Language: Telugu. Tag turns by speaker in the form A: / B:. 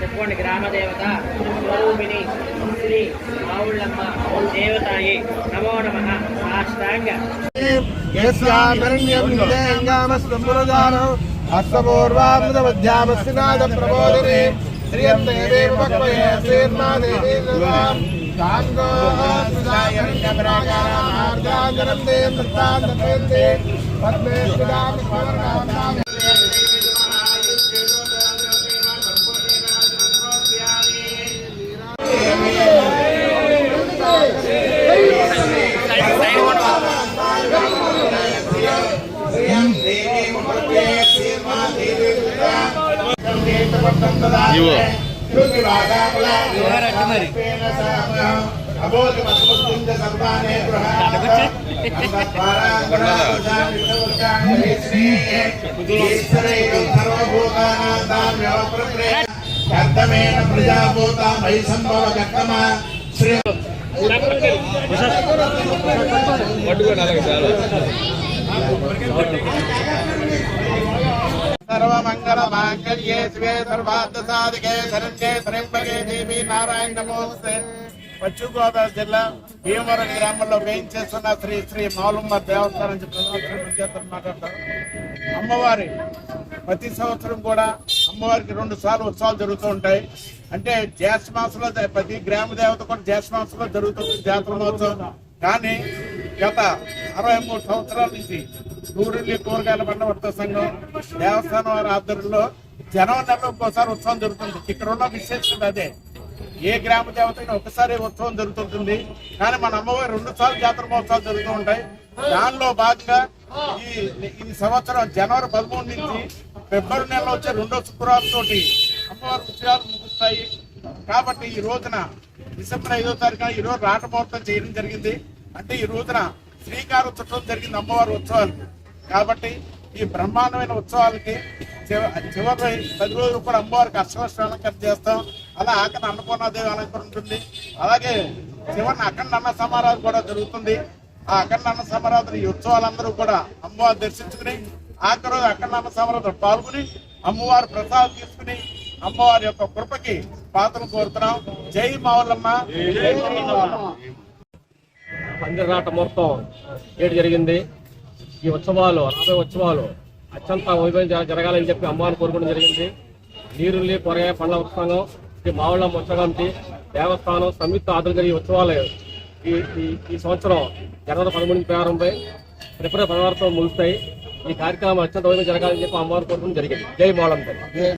A: చెప్పండి గ్రామ దేవత స్వరూపిణి శ్రీ మావుళ్ళమ్మ దేవతాయి నమో నమ. సాష్టాంగ.
B: హస్తపూర్వామృతమధ్యామస్నాద ప్రబోధనే శ్రియం దేవే పక్వయే శ్రీర్మా దేవీ మార్గాంజనం దే ప్రజాభూత మై సంభవ కర్తమ శ్రీ సర్వమంగళ శివే సర్వార్థ సాధికే శరణ్యే త్రయంబకే దేవి నారాయణ నమోస్తే. పశ్చిమ గోదావరి జిల్లా భీమవరం గ్రామంలో వేయించేస్తున్న శ్రీ శ్రీ మాలుమ్మ దేవస్థానం నుంచి మాట్లాడతారు. అమ్మవారి ప్రతి సంవత్సరం కూడా అమ్మవారికి రెండు సార్లు ఉత్సవాలు జరుగుతూ ఉంటాయి. అంటే జ్యేష్ఠ మాసంలో ప్రతి గ్రామ దేవత కూడా జ్యేష్ఠ మాసంలో జరుగుతుంది జాతర మహోత్సవం. కానీ గత అరవై మూడు సంవత్సరాల నుంచి నూరిల్లి కూరగాయల పంట వర్త సంఘం దేవస్థానం వారి ఆధ్వర్యంలో జనవరి నెలలో ఒక్కోసారి ఉత్సవం జరుగుతుంది. ఇక్కడ ఉన్న విశేషం అదే. ఏ గ్రామ దేవతకి ఒకసారి ఉత్సవం జరుగుతుంటుంది. కానీ మన అమ్మవారి రెండు సార్లు జాతర మహోత్సవాలు జరుగుతూ ఉంటాయి. దానిలో భాగంగా ఈ ఈ సంవత్సరం జనవరి పదమూడు నుంచి ఫిబ్రవరి నెలలో వచ్చే రెండో శుక్రవారం తోటి అమ్మవారి ఉత్సవాలు ముగుస్తాయి. కాబట్టి ఈ రోజున డిసెంబర్ ఐదో తారీఖున ఈ రోజు చేయడం జరిగింది. అంటే ఈ రోజున శ్రీకారం చుట్టం జరిగింది అమ్మవారి ఉత్సవాలు. కాబట్టి ఈ బ్రహ్మాండమైన ఉత్సవాలకి చివ- చివరి పది రోజులు కూడా అమ్మవారికి అష్టవస్త్ర అలంకరణ చేస్తాం. అలా ఆకలి అన్నపూర్ణాదేవి అలంకరణ ఉంటుంది. అలాగే చివరిని అఖండ అన్న సమారాధన కూడా జరుగుతుంది. ఆ అఖండ అన్న సమారాధన ఈ ఉత్సవాలందరూ కూడా అమ్మవారు దర్శించుకుని ఆఖరి రోజు అఖండ అన్న సమారాధన పాల్గొని అమ్మవారి ప్రసాదం తీసుకుని అమ్మవారి యొక్క కృపకి పాత్రను కోరుతున్నాం. జై మావులమ్మ. జై మావులమ్మ
C: పందిరాట ముహూర్తం ఏడు జరిగింది. ఈ ఉత్సవాలు రాబోయే ఉత్సవాలు అత్యంత వైభవం జరగాలని చెప్పి అమ్మవారిని కోరుకోవడం జరిగింది. నీరుల్లి పొరగాయ పండ్ల ఉత్సవం శ్రీ మావళ్ళ ఉత్సవంతి దేవస్థానం సంయుక్త ఆధ్వర్యంలో ఈ ఉత్సవాలు ఈ ఈ- సంవత్సరం జనవరి పదమూడు ప్రారంభమై ఫిబ్రవరి పదహారుతో ముగుస్తాయి. ఈ కార్యక్రమం అత్యంత వైభవం జరగాలని చెప్పి అమ్మవారిని కోరుకోవడం జరిగింది. జై మావులమ్మ